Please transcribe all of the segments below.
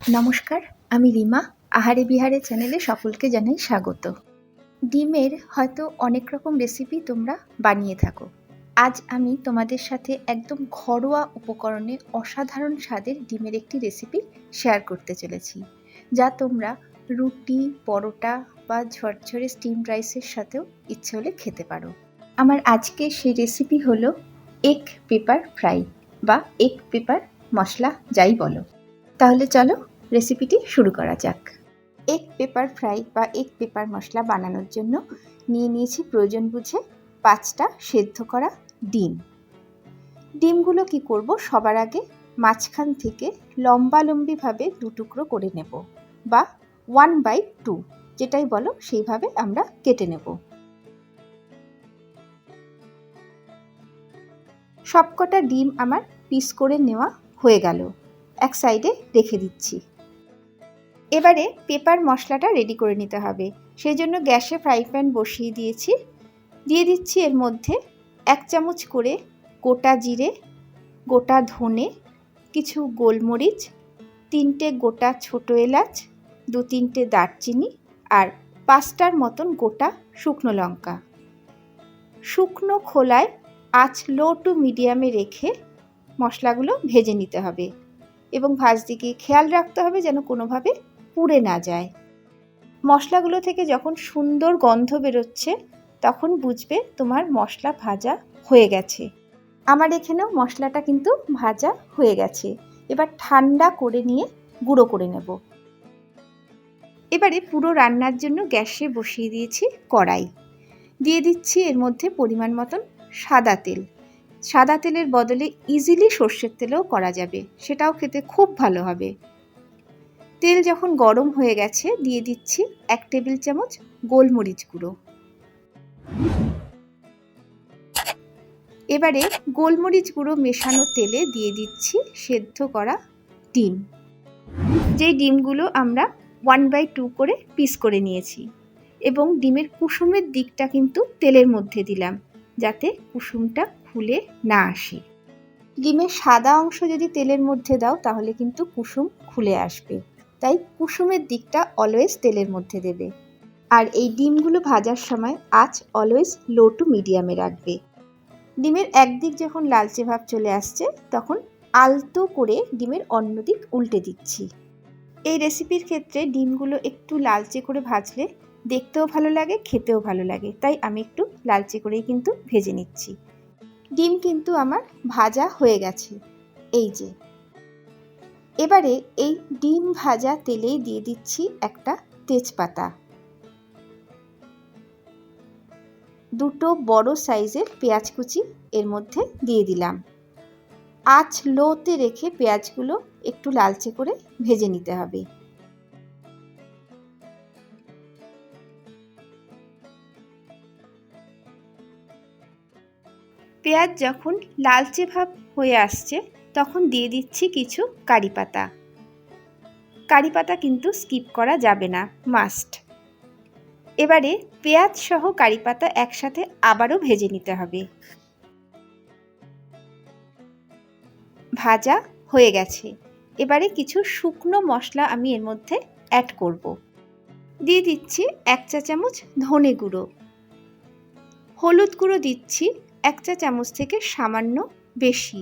নমস্কার, আমি রিমা। আহারে বিহারে চ্যানেলে সকলকে জানাই স্বাগত। ডিমের হয়তো অনেক রকম রেসিপি তোমরা বানিয়ে থাকো। আজ আমি তোমাদের সাথে একদম ঘরোয়া উপকরণে অসাধারণ স্বাদের ডিমের একটি রেসিপি শেয়ার করতে চলেছি, যা তোমরা রুটি, পরোটা বা ঝরঝরে স্টিম রাইসের সাথেও ইচ্ছে হলে খেতে পারো। আমার আজকে সেই রেসিপি হলো এগ পেপার ফ্রাই বা এগ পেপার মশলা, যাই বলো। তাহলে চলো রেসিপিটি শুরু করা যাক। এগ পেপার ফ্রাই বা এগ পেপার মশলা বানানোর জন্য নিয়ে নিয়েছি প্রয়োজন বুঝে পাঁচটা সেদ্ধ করা ডিম। ডিমগুলো কি করব সবার আগে মাঝখান থেকে লম্বালম্বিভাবে দু টুকরো করে নেব বা ওয়ান বাই টু যেটাই বলো সেইভাবে আমরা কেটে নেব। সবকটা ডিম আমার পিস করে নেওয়া হয়ে গেল। এক সাইডে রেখে দিচ্ছি। এবারে পেপার মশলাটা রেডি করে নিতে হবে। সেই জন্য গ্যাসে ফ্রাই প্যান বসিয়ে দিয়েছি। দিয়ে দিচ্ছি এর মধ্যে এক চামচ করে গোটা জিরে, গোটা ধনে, কিছু গোলমরিচ, তিনটে গোটা ছোটো এলাচ, দু তিনটে দারচিনি আর পাঁচটার মতন গোটা শুকনো লঙ্কা। শুকনো খোলায় আঁচ লো টু মিডিয়ামে রেখে মশলাগুলো ভেজে নিতে হবে এবং ভাজদিকে খেয়াল রাখতে হবে যেন কোনোভাবে পুড়ে না যায়। মশলাগুলো থেকে যখন সুন্দর গন্ধ বেরোচ্ছে, তখন বুঝবে তোমার মশলা ভাজা হয়ে গেছে। আমার এখানেও মশলাটা কিন্তু ভাজা হয়ে গেছে। এবার ঠান্ডা করে নিয়ে গুঁড়ো করে নেব। এবারে পুরো রান্নার জন্য গ্যাসে বসিয়ে দিয়েছি কড়াই। দিয়ে দিচ্ছি এর মধ্যে পরিমাণ মতন সাদা তেল। সাদা তেলের বদলে ইজিলি সর্ষের তেলেও করা যাবে। সেটাও খেতে খুব ভালো হবে। তেল যখন গরম হয়ে গেছে, দিয়ে দিচ্ছি এক টেবিল চামচ গোলমরিচ গুঁড়ো। এবারে গোলমরিচ গুঁড়ো মেশানো তেলে দিয়ে দিচ্ছি সেদ্ধ করা ডিম। যেই ডিমগুলো আমরা ওয়ান বাই টু করে পিস করে নিয়েছি এবং ডিমের কুসুমের দিকটা কিন্তু তেলের মধ্যে দিলাম যাতে কুসুমটা খুলে না আসে। ডিমের সাদা অংশ যদি তেলের মধ্যে দাও, তাহলে কিন্তু কুসুম খুলে আসবে। তাই কুসুমের দিকটা অলওয়েজ তেলের মধ্যে দেবে। আর এই ডিমগুলো ভাজার সময় আঁচ অলওয়েজ লো টু মিডিয়ামে রাখবে। ডিমের একদিক যখন লালচে ভাব চলে আসছে, তখন আলতো করে ডিমের অন্য দিক উল্টে দিচ্ছি। এই রেসিপির ক্ষেত্রে ডিমগুলো একটু লালচে করে ভাজলে দেখতেও ভালো লাগে, খেতেও ভালো লাগে। তাই আমি একটু লালচে করেই কিন্তু ভেজে নিচ্ছি। ডিম কিন্তু আমার ভাজা হয়ে গেছে। এই যে এবারে এই ডিম ভাজা তেলেই দিয়ে দিচ্ছি একটা তেজপাতা। দুটো বড় সাইজের পেঁয়াজ কুচি এর মধ্যে দিয়ে দিলাম। আঁচ লোতে রেখে পেঁয়াজগুলো একটু লালচে করে ভেজে নিতে হবে। পেঁয়াজ যখন লালচে ভাব হয়ে আসছে তখন দিয়ে দিচ্ছি কিছু কারি পাতা। কারি পাতা কিন্তু স্কিপ করা যাবে না, মাস্ট। এবারে পেঁয়াজ সহ কারি পাতা একসাথে আবারও ভেজে নিতে হবে। ভাজা হয়ে গেছে। এবারে কিছু শুকনো মশলা আমি এর মধ্যে অ্যাড করব। দিয়ে দিচ্ছি এক চা চামচ ধনে গুঁড়ো। হলুদ গুঁড়ো দিচ্ছি এক চা চামচ থেকে সামান্য বেশি।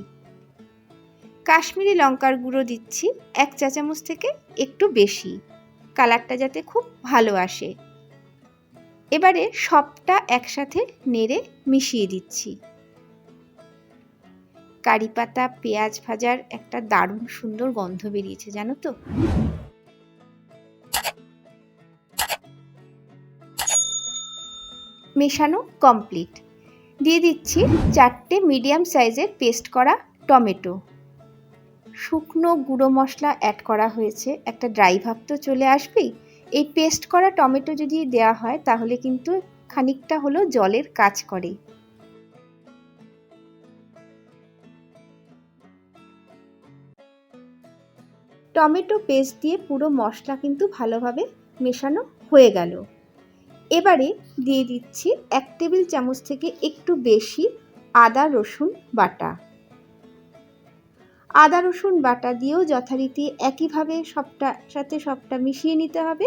কাশ্মীরি লঙ্কার গুঁড়ো দিচ্ছি, এক চা চামচ থেকে একটু বেশি। কালারটা যাতে খুব ভালো আসে। এবারে সবটা একসাথে নেড়ে মিশিয়ে দিচ্ছি। কারি পাতা, পেঁয়াজ ভাজার একটা দারুণ সুন্দর গন্ধ বেরিয়েছে, জানো তো? মেশানো কমপ্লিট দিয়ে দিচ্ছি চারটে মিডিয়াম সাইজের পেস্ট করা টমেটো। শুকনো গুঁড়ো মশলা অ্যাড করা হয়েছে। একটা ড্রাই ভাব তো চলে আসবেই। এই পেস্ট করা টমেটো যদি দেওয়া হয়, তাহলে কিন্তু খানিকটা হলো জলের কাজ করে। টমেটো পেস্ট দিয়ে পুরো মশলা কিন্তু ভালোভাবে মেশানো হয়ে গেল। এবারে দিয়ে দিচ্ছি এক টেবিল চামচ থেকে একটু বেশি আদা রসুন বাটা। আদা, রসুন বাটা দিয়েও যথারীতি একইভাবে সবটা, সাথে সবটা মিশিয়ে নিতে হবে।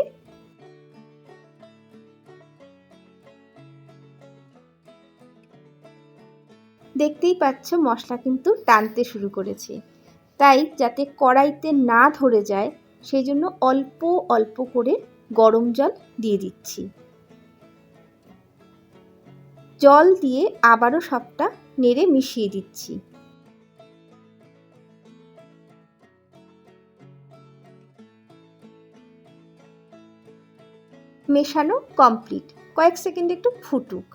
দেখতেই পাচ্ছ মশলা কিন্তু টানতে শুরু করেছে। তাই যাতে কড়াইতে না ধরে যায় সেই জন্য অল্প অল্প করে গরম জল দিয়ে দিচ্ছি। জল দিয়ে আবারও সবটা নেড়ে মিশিয়ে দিচ্ছি। মেশানো কমপ্লিট কয়েক সেকেন্ড একটু ফুটুক।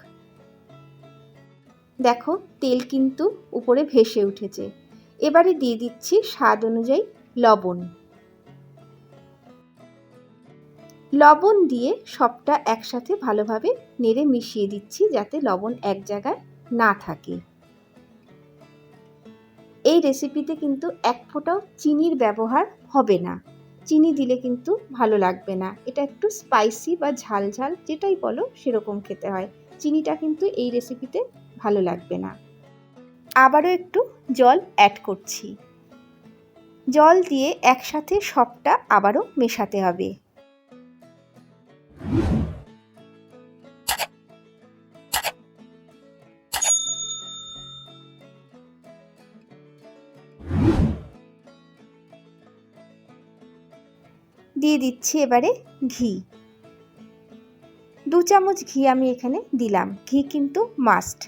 দেখো, তেল কিন্তু উপরে ভেসে উঠেছে। এবারে দিয়ে দিচ্ছি স্বাদ অনুযায়ী লবণ। লবণ দিয়ে সবটা একসাথে ভালোভাবে নেড়ে মিশিয়ে দিচ্ছি যাতে লবণ এক জায়গায় না থাকে। এই রেসিপিতে কিন্তু এক ফোঁটাও চিনির ব্যবহার হবে না। চিনি দিলে কিন্তু ভালো লাগবে না। এটা একটু স্পাইসি বা ঝাল ঝাল যেটাই বলো সেরকম খেতে হয়। চিনিটা কিন্তু এই রেসিপিতে ভালো লাগবে না। আবারও একটু জল অ্যাড করছি। জল দিয়ে একসাথে সবটা আবারও মেশাতে হবে। দিয়ে দিচ্ছি এবারে ঘি। দু চামচ ঘি আমি এখানে দিলাম। ঘি কিন্তু মাস্ট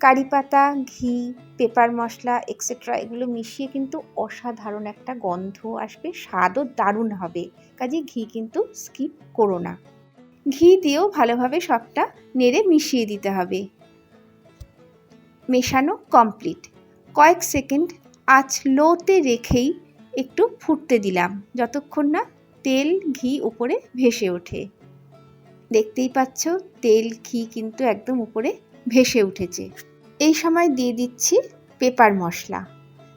কারি পাতা, ঘি, পেপার মশলা এক্সেট্রা এগুলো মিশিয়ে কিন্তু অসাধারণ একটা গন্ধ আসবে, স্বাদও দারুণ হবে। কাজে ঘি কিন্তু স্কিপ করো না। ঘি দিয়েও ভালোভাবে সবটা নেড়ে মিশিয়ে দিতে হবে। মেশানো কমপ্লিট কয়েক সেকেন্ড আঁচ লোতে রেখেই একটু ফুটতে দিলাম। যতক্ষণ না তেল, ঘি উপরে ভেসে ওঠে। দেখতেই পাচ্ছ, তেল, ঘি কিন্তু একদম উপরে ভেসে উঠেছে। এই সময় দিয়ে দিচ্ছি পেপার মশলা,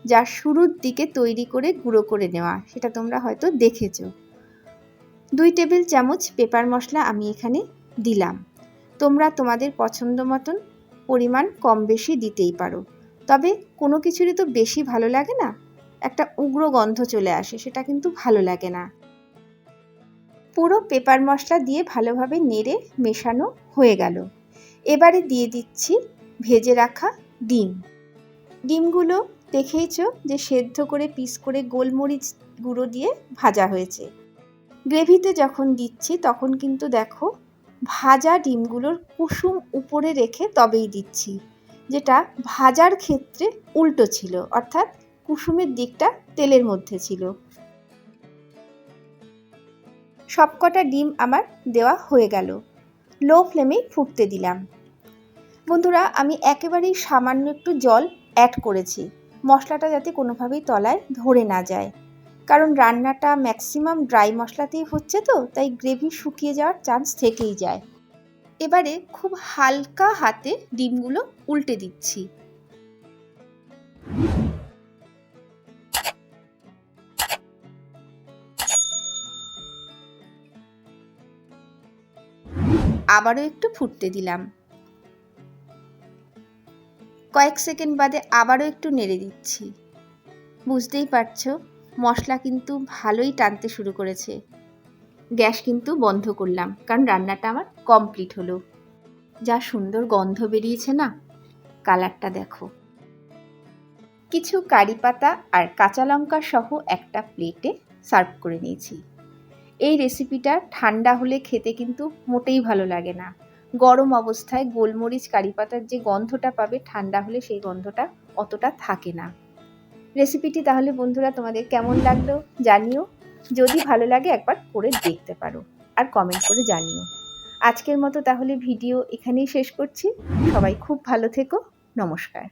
যা শুরুর দিকে তৈরি করে গুঁড়ো করে নেওয়া, সেটা তোমরা হয়তো দেখেছ। দুই টেবিল চামচ পেপার মশলা আমি এখানে দিলাম। তোমরা তোমাদের পছন্দ মতন পরিমাণ কম বেশি দিতেই পারো। তবে কোনো কিছুরই তো বেশি ভালো লাগে না, একটা উগ্র গন্ধ চলে আসে, সেটা কিন্তু ভালো লাগে না। পুরো পেপার মশলা দিয়ে ভালোভাবে নেড়ে মেশানো হয়ে গেল। এবারে দিয়ে দিচ্ছি ভেজে রাখা ডিম। ডিমগুলো দেখেইছ যে সেদ্ধ করে পিস করে গোলমরিচ গুঁড়ো দিয়ে ভাজা হয়েছে। গ্রেভিতে যখন দিচ্ছি তখন কিন্তু দেখো ভাজা ডিমগুলোর কুসুম উপরে রেখে তবেই দিচ্ছি, যেটা ভাজার ক্ষেত্রে উল্টো ছিল, অর্থাৎ কুসুমের দিকটা তেলের মধ্যে ছিল। সবকটা ডিম আমার দেওয়া হয়ে গেল। লো ফ্লেমে ফুটতে দিলাম। বন্ধুরা, আমি একেবারেই সামান্য একটু জল অ্যাড করেছি। মশলাটা যাতে কোনোভাবেই তলায় ধরে না যায়। কারণ রান্নাটা ম্যাক্সিমাম ড্রাই মশলাতেই হচ্ছে তো, তাই গ্রেভি শুকিয়ে যাওয়ার চান্স থেকেই যায়। এবারে খুব হালকা হাতে ডিমগুলো উল্টে দিচ্ছি। আবারও একটু ফুটতে দিলাম। কয়েক সেকেন্ড বাদে আবারও একটু নেড়ে দিচ্ছি। বুঝতেই পারছ, মশলা কিন্তু ভালোই টানতে শুরু করেছে। গ্যাস কিন্তু বন্ধ করলাম, কারণ রান্নাটা আমার কমপ্লিট হলো। যা সুন্দর গন্ধ বেরিয়েছে না? কালারটা দেখো। কিছু কারি পাতা আর কাঁচা লঙ্কা সহ একটা প্লেটে সার্ভ করে নিয়েছি। এই রেসিপিটা ঠান্ডা হলে খেতে কিন্তু মোটেই ভালো লাগে না। গরম অবস্থায় গোলমরিচ কারি পাতার যে গন্ধটা পাবে ঠান্ডা হলে সেই গন্ধটা অতটা থাকে না। রেসিপিটি তাহলে বন্ধুরা তোমাদের কেমন লাগল জানিও। যদি ভালো লাগে একবার করে দেখতে পারো আর কমেন্ট করে জানিও। আজকের মতো তাহলে ভিডিও এখানেই শেষ করছি। সবাই খুব ভালো থেকো। নমস্কার।